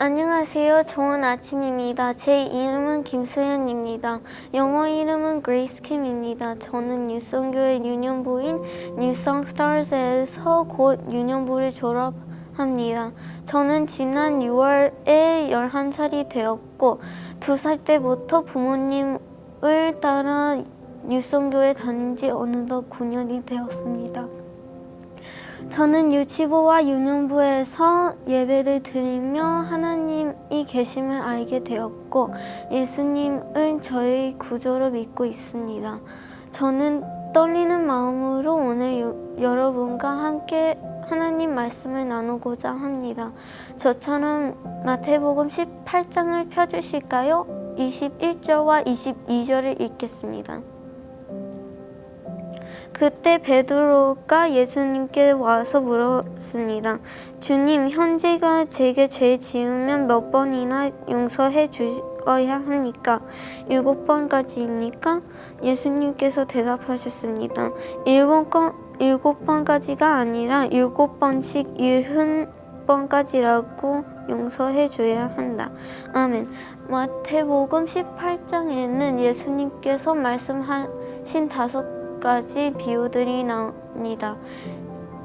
안녕하세요. 좋은 아침입니다. 제 이름은 김수현입니다. 영어 이름은 그레이스 킴입니다. 저는 뉴성교의 유년부인 뉴성 스타즈에서 곧 유년부를 졸업합니다. 저는 지난 6월에 11살이 되었고 2살 때부터 부모님을 따라 뉴성교에 다닌 지 어느덧 9년이 되었습니다. 저는 유치부와 유년부에서 예배를 드리며 하나님이 계심을 알게 되었고 예수님을 저의 구조로 믿고 있습니다. 저는 떨리는 마음으로 오늘 요- 여러분과 함께 하나님 말씀을 나누고자 합니다. 저처럼 마태복음 18장을 펴주실까요? 21절과 22절을 읽겠습니다. 그때 베드로가 예수님께 와서 물었습니다. 주님, 현재가 제게 죄 지으면 몇 번이나 용서해 주어야 합니까? 일곱 번까지입니까? 예수님께서 대답하셨습니다. 일곱 건 일곱 번까지가 아니라 일곱 번씩 일흔 번까지라고 용서해 줘야 한다. 아멘. 마태복음 18장에는 예수님께서 말씀하신 다섯 가지 비유들이 나옵니다.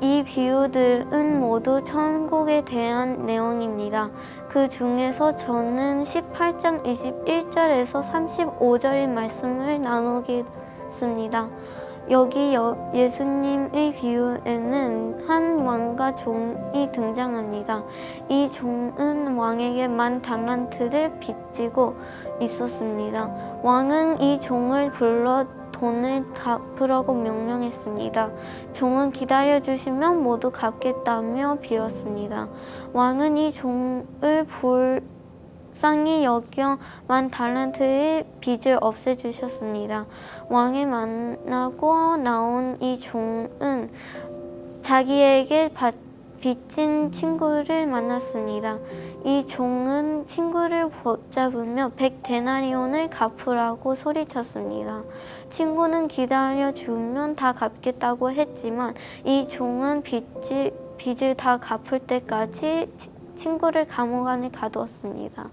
이 비유들은 모두 천국에 대한 내용입니다. 그 중에서 저는 18장 21절에서 35절의 말씀을 나누겠습니다. 여기 여- 예수님의 비유에는 한 왕과 종이 등장합니다. 이 종은 왕에게 만 달란트를 빚지고 있었습니다. 왕은 이 종을 불러 돈을 갚으라고 명령했습니다. 종은 기다려 주시면 모두 갚겠다며 빌었습니다. 왕은 이 종을 불쌍히 여겨 만 달란트의 빚을 없애 주셨습니다. 왕을 만나고 나온 이 종은 자기에게 받- 빚진 친구를 만났습니다. 이 종은 친구를 붙잡으며 백 데나리온을 갚으라고 소리쳤습니다. 친구는 기다려 주면 다 갚겠다고 했지만 이 종은 빚을, 빚을 다 갚을 때까지 치- 친구를 감옥 안에 가두었습니다.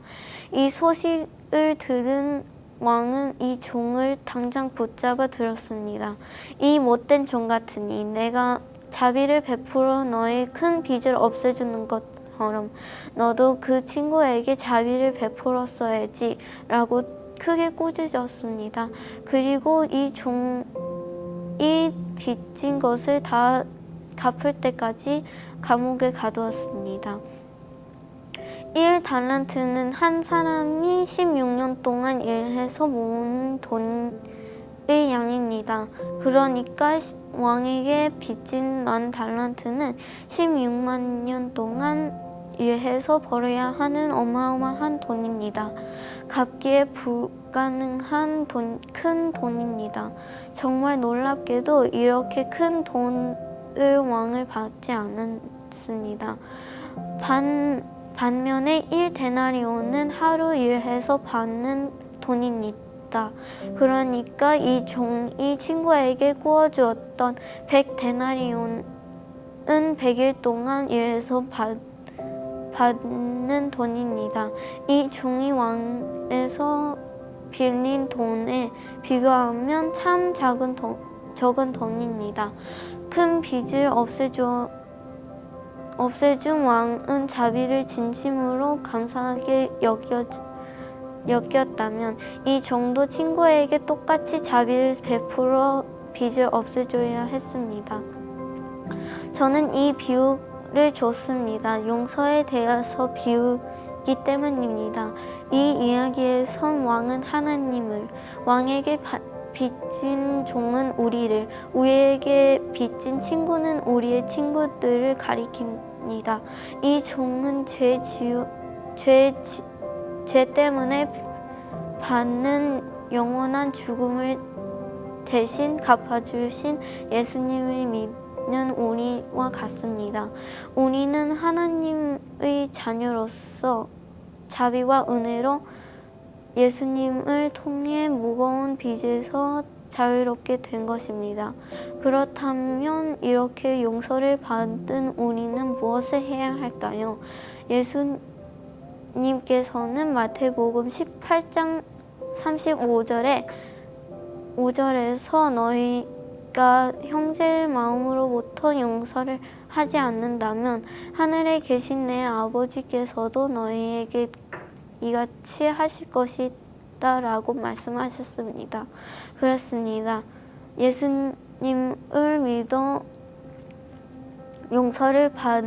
이 소식을 들은 왕은 이 종을 당장 붙잡아 들었습니다. 이 못된 종 같으니 내가 자비를 베풀어 너의 큰 빚을 없애주는 것처럼 너도 그 친구에게 자비를 베풀었어야지 라고 크게 꾸짖었습니다. 그리고 이 종 이 빚진 것을 다 갚을 때까지 감옥에 가두었습니다. 1 달란트는 한 사람이 16년 동안 일해서 모은 돈 의 양입니다. 그러니까 시- 왕에게 빚진 만 달란트는 16만 년 동안 일해서 벌어야 하는 어마어마한 돈입니다. 갚기에 불가능한 돈, 큰 돈입니다. 정말 놀랍게도 이렇게 큰 돈을 왕을 받지 않았습니다. 반, 반면에 1데나리온은 하루 일해서 받는 돈입니다. 그러니까 이 종이 친구에게 구워주었던 100데나리온은 100일 동안 일해서 받, 받는 돈입니다. 이 종이 왕에서 빌린 돈에 비교하면 참 작은 돈, 적은 돈입니다. 큰 빚을 없애줘 없애준 왕은 자비를 진심으로 감사하게 여 겨, 여겼다면 이 종도 친구에게 똑같이 자비를 베풀어 빚을 없애줘야 했습니다. 저는 이 비유를 줬습니다. 용서에 대해서 비유기 때문입니다. 이 이야기에선 왕은 하나님을, 왕에게 바- 빚진 종은 우리를, 우리에게 빚진 친구는 우리의 친구들을 가리킵니다. 이 종은 죄 지우, 죄, 지- 죄 때문에 받는 영원한 죽음을 대신 갚아주신 예수님을 믿는 우리와 같습니다. 우리는 하나님의 자녀로서 자비와 은혜로 예수님을 통해 무거운 빚에서 자유롭게 된 것입니다. 그렇다면 이렇게 용서를 받은 우리는 무엇을 해야 할까요? 예수 예수님께서는 마태복음 18장 35절에 5절에서 너희가 형제를 마음으로부터 용서를 하지 않는다면 하늘에 계신 내 아버지께서도 너희에게 이같이 하실 것이다라고 말씀하셨습니다. 그렇습니다. 예수님을 믿어 용서를 받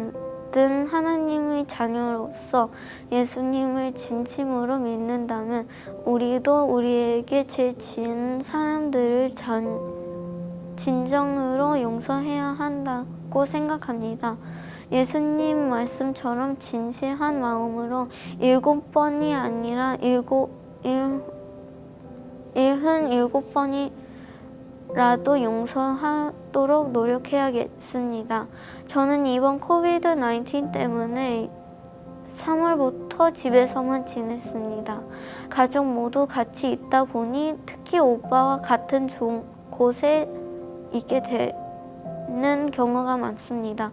은 하나님의 자녀로서 예수님을 진심으로 믿는다면 우리도 우리에게 죄 지은 사람들을 전, 진정으로 용서해야 한다고 생각합니다. 예수님 말씀처럼 진실한 마음으로 일곱 번이 아니라 일곱 일, 일흔 일곱 번이 라도 용서하도록 노력해야겠습니다. 저는 이번 코비드 19 때문에 3월부터 집에서만 지냈습니다. 가족 모두 같이 있다 보니 특히 오빠와 같은 종- 곳에 있게 되는 경우가 많습니다.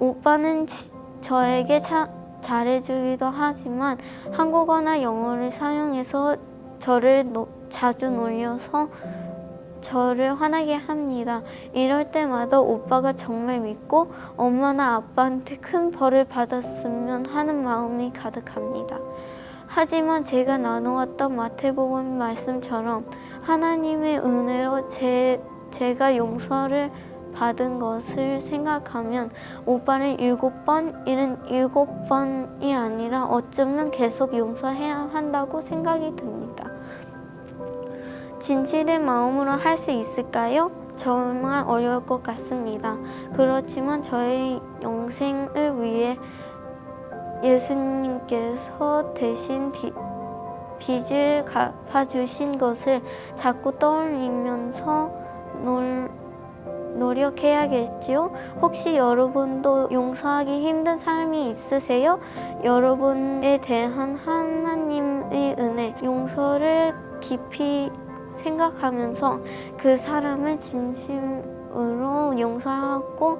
오빠는 지- 저에게 차- 잘해주기도 하지만 한국어나 영어를 사용해서 저를 노- 자주 놀려서 저를 화나게 합니다. 이럴 때마다 오빠가 정말 믿고 엄마나 아빠한테 큰 벌을 받았으면 하는 마음이 가득합니다. 하지만 제가 나누었던 마태복음 말씀처럼 하나님의 은혜로 제, 제가 용서를 받은 것을 생각하면 오빠를 일곱 번, 일은 일곱 번이 아니라 어쩌면 계속 용서해야 한다고 생각이 듭니다. 진실된 마음으로 할 수 있을까요? 정말 어려울 것 같습니다. 그렇지만 저의 영생을 위해 예수님께서 대신 비, 빚을 갚아주신 것을 자꾸 떠올리면서 놀, 노력해야겠지요? 혹시 여러분도 용서하기 힘든 사람이 있으세요? 여러분에 대한 하나님의 은혜, 용서를 깊이 생각하면서 그 사람을 진심으로 용서하고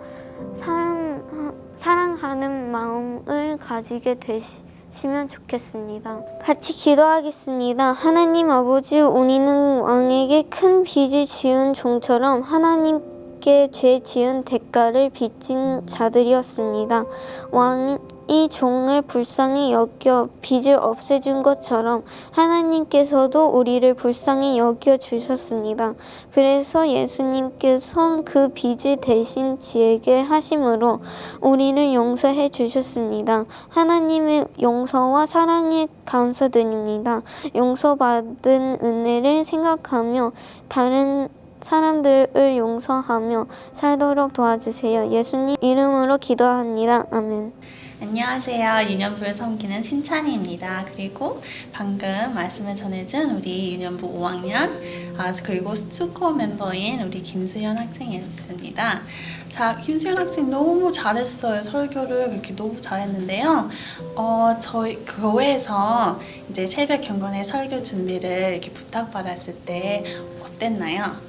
사랑, 사랑 하는 마음을 가지게 되시면 좋겠습니다. 같이 기도하겠습니다. 하나님 아버지, 우리는 왕에게 큰 빚을 지은 종처럼 하나님께 죄 지은 대가를 빚진 자들이었습니다. 왕 이 종을 불쌍히 여겨 빚을 없애준 것처럼 하나님께서도 우리를 불쌍히 여겨 주셨습니다. 그래서 예수님께서 그 빚을 대신 지게 하심으로 우리를 용서해 주셨습니다. 하나님의 용서와 사랑에 감사드립니다. 용서받은 은혜를 생각하며 다른 사람들을 용서하며 살도록 도와주세요. 예수님 이름으로 기도합니다. 아멘. 안녕하세요. 유년부를 섬기는 신찬이입니다. 그리고 방금 말씀을 전해준 우리 유년부 5학년 아, 그리고 스투코 멤버인 우리 김수현 학생이었습니다. 자, 김수현 학생 너무 잘했어요. 설교를 그렇게 너무 잘했는데요. 어, 저희 교회에서 이제 새벽 경건의 설교 준비를 이렇게 부탁받았을 때 어땠나요?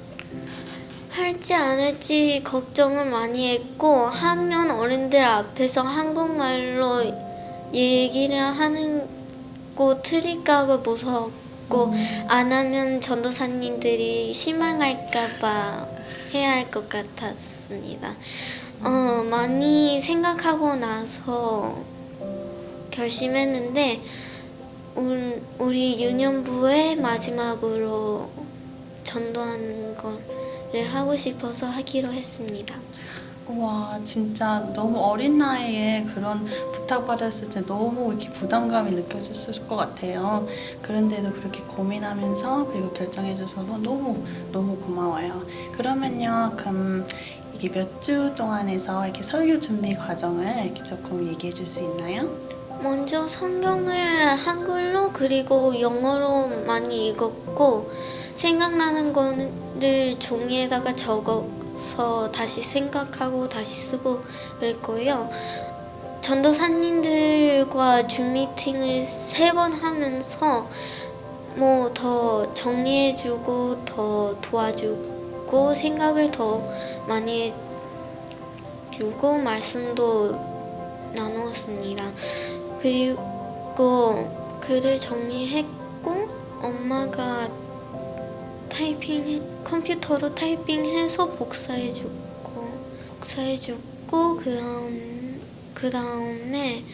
할지 안 할지 걱정을 많이 했고 하면 어른들 앞에서 한국말로 얘기를 하는 거 틀릴까봐 무서웠고 안 하면 전도사님들이 실망할까봐 해야 할 것 같았습니다. 어, 많이 생각하고 나서 결심했는데 울- 우리 유년부의 마지막으로 전도하는 거를 하고 싶어서 하기로 했습니다. 와 진짜 너무 어린 나이에 그런 부탁받았을 때 너무 이렇게 부담감이 느껴졌을 것 같아요. 그런데도 그렇게 고민하면서 그리고 결정해 주셔서 너무 너무 고마워요. 그러면요, 그럼 이게 몇 주 동안에서 이렇게 설교 준비 과정을 이렇게 조금 얘기해 줄 수 있나요? 먼저 성경을 한글로 그리고 영어로 많이 읽었고 생각나는 거를 종이에다가 적어서 다시 생각하고 다시 쓰고 그랬고요. 전도사님들과 줌 미팅을 세 번 하면서 뭐 더 정리해주고 더 도와주고 생각을 더 많이 해주고 말씀도 나누었습니다. 그리고 글을 정리했고 엄마가 타이핑 컴퓨터로 타이핑해서 복사해주고 복사해주고 그다음 그 다음에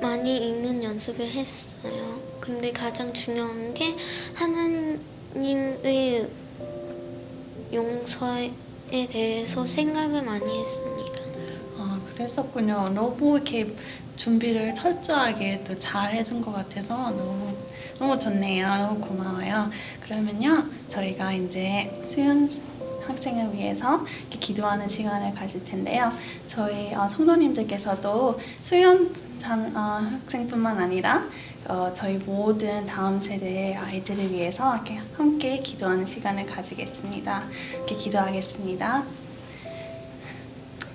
많이 읽는 연습을 했어요. 근데 가장 중요한 게 하나님의 용서에 대해서 생각을 많이 했습니다. 아, 그랬었군요. 너무 이렇게 준비를 철저하게 또 잘 해준 것 같아서 너무 너무 좋네요. 너무 고마워요. 그러면요, 저희가 이제 수연 학생을 위해서 이렇게 기도하는 시간을 가질 텐데요. 저희 어, 성도님들께서도 수연 참, 어, 학생뿐만 아니라 어, 저희 모든 다음 세대의 아이들을 위해서 이렇게 함께 기도하는 시간을 가지겠습니다. 이렇게 기도하겠습니다.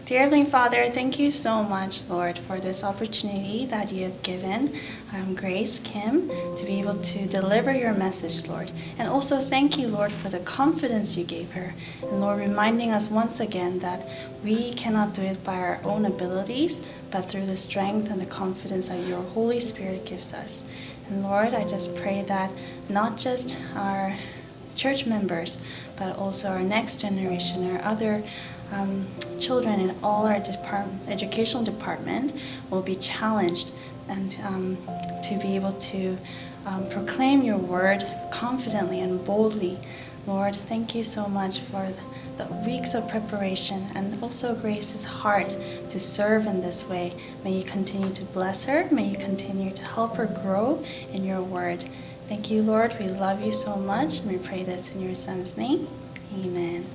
Dear Heavenly Father, thank you so much, Lord, for this opportunity that you have given um, Grace Kim to be able to deliver your message, Lord. And also thank you, Lord, for the confidence you gave her. And Lord, reminding us once again that we cannot do it by our own abilities, but through the strength and the confidence that your Holy Spirit gives us. And Lord, I just pray that not just our church members, but also our next generation, our other um, children in all our department, educational department will be challenged and um, to be able to um, proclaim your word confidently and boldly. Lord, thank you so much for the, the weeks of preparation and also Grace's heart to serve in this way. May you continue to bless her. May you continue to help her grow in your word. Thank you, Lord. We love you so much. And we pray this in your son's name. Amen.